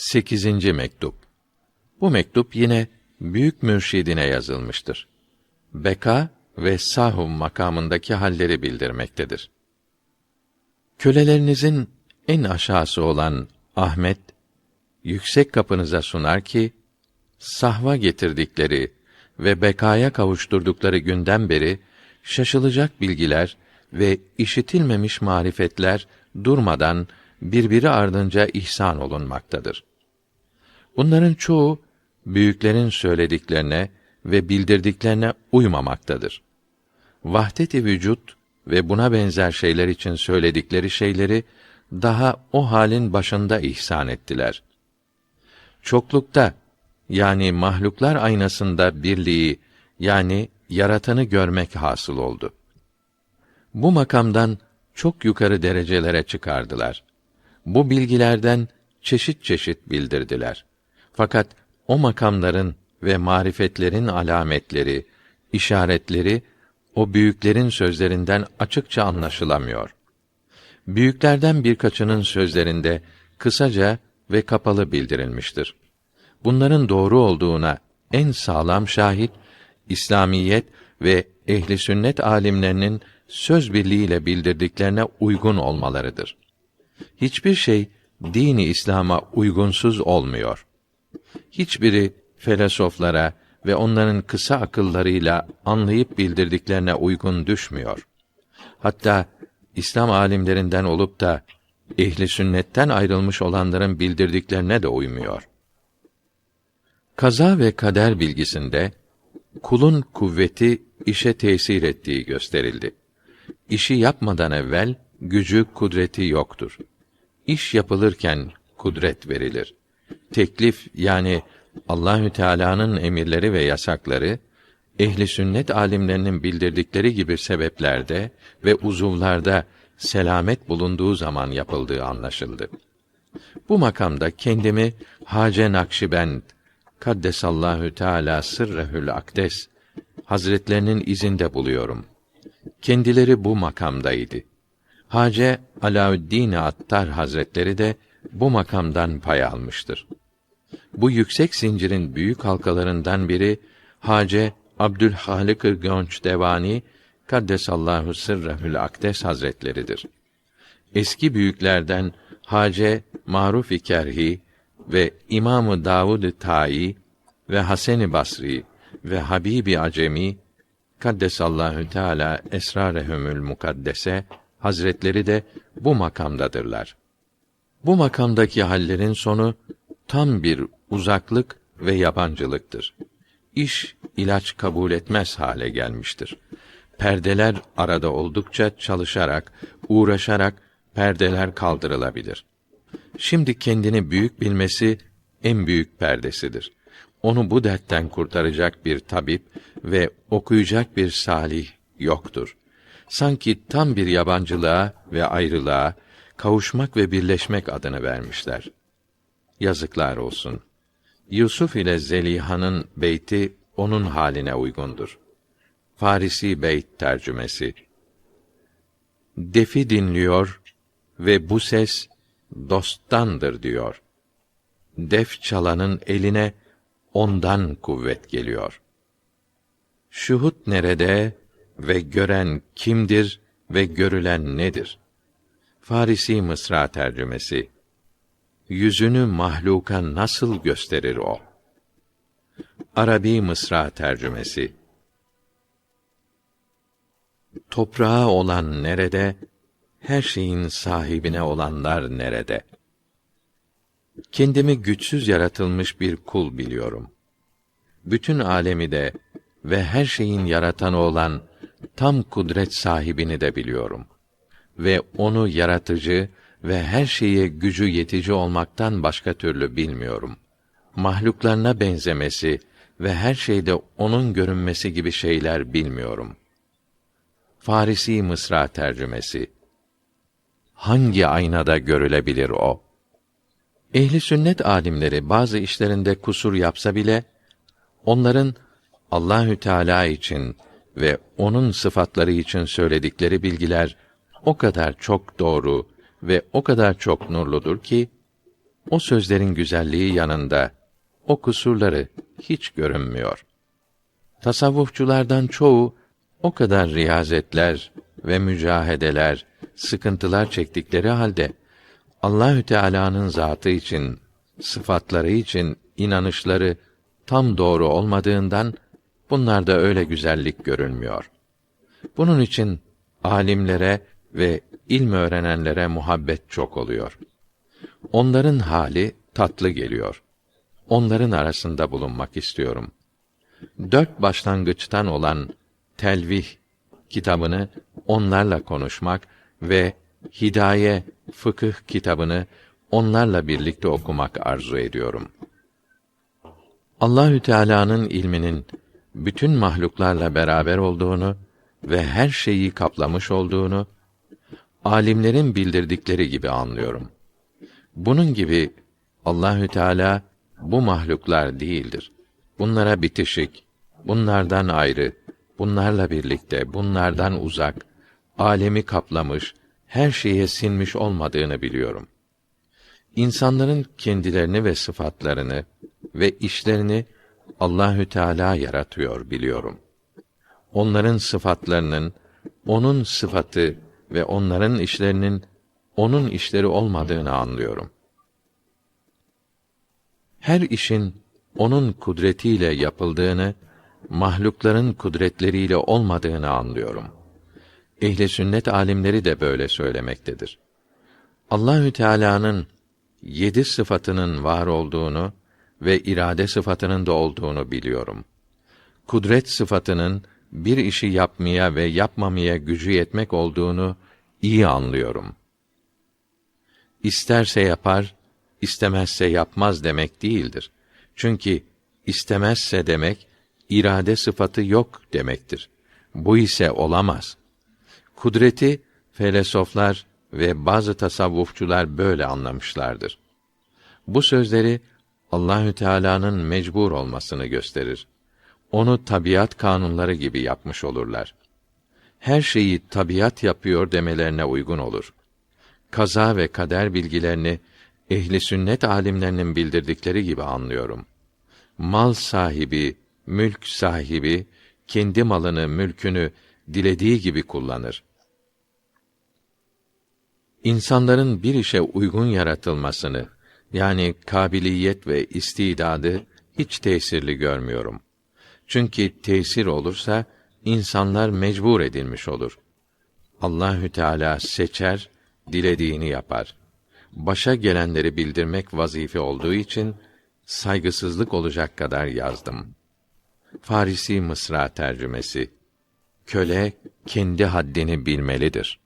8. mektup. Bu mektup yine büyük mürşidine yazılmıştır. Beka ve sahum makamındaki halleri bildirmektedir. Kölelerinizin en aşağısı olan Ahmet yüksek kapınıza sunar ki sahva getirdikleri ve bekaya kavuşturdukları günden beri şaşılacak bilgiler ve işitilmemiş marifetler durmadan birbiri ardınca ihsan olunmaktadır. Bunların çoğu büyüklerin söylediklerine ve bildirdiklerine uymamaktadır. Vahdet-i vücut ve buna benzer şeyler için söyledikleri şeyleri daha o halin başında ihsan ettiler. Çoklukta yani mahluklar aynasında birliği yani yaratanı görmek hasıl oldu. Bu makamdan çok yukarı derecelere çıkardılar. Bu bilgilerden çeşit çeşit bildirdiler. Fakat o makamların ve marifetlerin alametleri, işaretleri o büyüklerin sözlerinden açıkça anlaşılamıyor. Büyüklerden birkaçının sözlerinde kısaca ve kapalı bildirilmiştir. Bunların doğru olduğuna en sağlam şahit İslamiyet ve ehli sünnet alimlerinin söz birliğiyle bildirdiklerine uygun olmalarıdır. Hiçbir şey dini İslam'a uygunsuz olmuyor. Hiçbiri felsefelere ve onların kısa akıllarıyla anlayıp bildirdiklerine uygun düşmüyor. Hatta İslam alimlerinden olup da ehli sünnetten ayrılmış olanların bildirdiklerine de uymuyor. Kaza ve kader bilgisinde kulun kuvveti işe tesir ettiği gösterildi. İşi yapmadan evvel gücü kudreti yoktur. İş yapılırken kudret verilir. Teklif yani Allahü Teala'nın emirleri ve yasakları ehli sünnet alimlerinin bildirdikleri gibi sebeplerde ve uzuvlarda selamet bulunduğu zaman yapıldığı anlaşıldı. Bu makamda kendimi Hace Nakşibend Kaddesallahu Teala sırrehül akdes Hazretlerinin izinde buluyorum. Kendileri bu makamdaydı. Hace Alaüddin Attar Hazretleri de bu makamdan pay almıştır. Bu yüksek zincirin büyük halkalarından biri Hace Abdülhalik Gönç Devani Kaddesallahu sırrehül akdes hazretleridir. Eski büyüklerden Hace Maruf Kerhi ve İmamı Davud Tai ve Hasan Basri ve Habibi Acemi Kaddesallahu Teala esrarehumül mukaddese Hazretleri de bu makamdadırlar. Bu makamdaki hallerin sonu tam bir uzaklık ve yabancılıktır. İş ilaç kabul etmez hale gelmiştir. Perdeler arada oldukça çalışarak, uğraşarak perdeler kaldırılabilir. Şimdi kendini büyük bilmesi en büyük perdesidir. Onu bu dertten kurtaracak bir tabip ve okuyacak bir salih yoktur. Sanki tam bir yabancılığa ve ayrılığa, kavuşmak ve birleşmek adını vermişler. Yazıklar olsun. Yusuf ile Zeliha'nın beyti onun haline uygundur. Farisi beyt tercümesi. Defi dinliyor ve bu ses dosttandır diyor. Def çalanın eline ondan kuvvet geliyor. Şuhut nerede ve gören kimdir ve görülen nedir? Farisi Mısra tercümesi. Yüzünü mahluka nasıl gösterir o? Arabi Mısra tercümesi. Toprağa olan nerede, her şeyin sahibine olanlar nerede? Kendimi güçsüz yaratılmış bir kul biliyorum. Bütün alemi de ve her şeyin yaratanı olan tam kudret sahibini de biliyorum. Ve onu yaratıcı ve her şeye gücü yetici olmaktan başka türlü bilmiyorum. Mahluklarına benzemesi ve her şeyde onun görünmesi gibi şeyler bilmiyorum. Farisi Mısra tercümesi Hangi aynada görülebilir o? Ehli sünnet alimleri bazı işlerinde kusur yapsa bile onların Allahü Teala için ve onun sıfatları için söyledikleri bilgiler o kadar çok doğru ve o kadar çok nurludur ki o sözlerin güzelliği yanında o kusurları hiç görünmüyor. Tasavvufçulardan çoğu o kadar riyazetler ve mücahedeler, sıkıntılar çektikleri halde Allahü Teala'nın zatı için, sıfatları için inanışları tam doğru olmadığından bunlarda öyle güzellik görünmüyor. Bunun için alimlere ve ilm öğrenenlere muhabbet çok oluyor. Onların hali tatlı geliyor. Onların arasında bulunmak istiyorum. Dört başlangıçtan olan Telvih kitabını onlarla konuşmak ve Hidaye fıkıh kitabını onlarla birlikte okumak arzu ediyorum. Allahü Teala'nın ilminin bütün mahluklarla beraber olduğunu ve her şeyi kaplamış olduğunu alimlerin bildirdikleri gibi anlıyorum. Bunun gibi Allahü Teala bu mahluklar değildir. Bunlara bitişik, bunlardan ayrı, bunlarla birlikte, bunlardan uzak, alemi kaplamış, her şeye sinmiş olmadığını biliyorum. İnsanların kendilerini ve sıfatlarını ve işlerini Allahü Teala yaratıyor biliyorum. Onların sıfatlarının onun sıfatı ve onların işlerinin onun işleri olmadığını anlıyorum. Her işin onun kudretiyle yapıldığını, mahlukların kudretleriyle olmadığını anlıyorum. Ehli sünnet alimleri de böyle söylemektedir. Allahü Teala'nın yedi sıfatının var olduğunu ve irade sıfatının da olduğunu biliyorum. Kudret sıfatının bir işi yapmaya ve yapmamaya gücü yetmek olduğunu iyi anlıyorum. İsterse yapar, istemezse yapmaz demek değildir. Çünkü istemezse demek irade sıfatı yok demektir. Bu ise olamaz. Kudreti felsefeler ve bazı tasavvufçular böyle anlamışlardır. Bu sözleri Allahü Teala'nın mecbur olmasını gösterir. Onu tabiat kanunları gibi yapmış olurlar. Her şeyi tabiat yapıyor demelerine uygun olur. Kaza ve kader bilgilerini ehli sünnet alimlerinin bildirdikleri gibi anlıyorum. Mal sahibi, mülk sahibi kendi malını, mülkünü dilediği gibi kullanır. İnsanların bir işe uygun yaratılmasını, yani kabiliyet ve istidadı hiç tesirli görmüyorum. Çünkü tesir olursa insanlar mecbur edilmiş olur. Allahü Teala seçer, dilediğini yapar. Başa gelenleri bildirmek vazife olduğu için saygısızlık olacak kadar yazdım. Farisi Mısra tercümesi. Köle kendi haddini bilmelidir.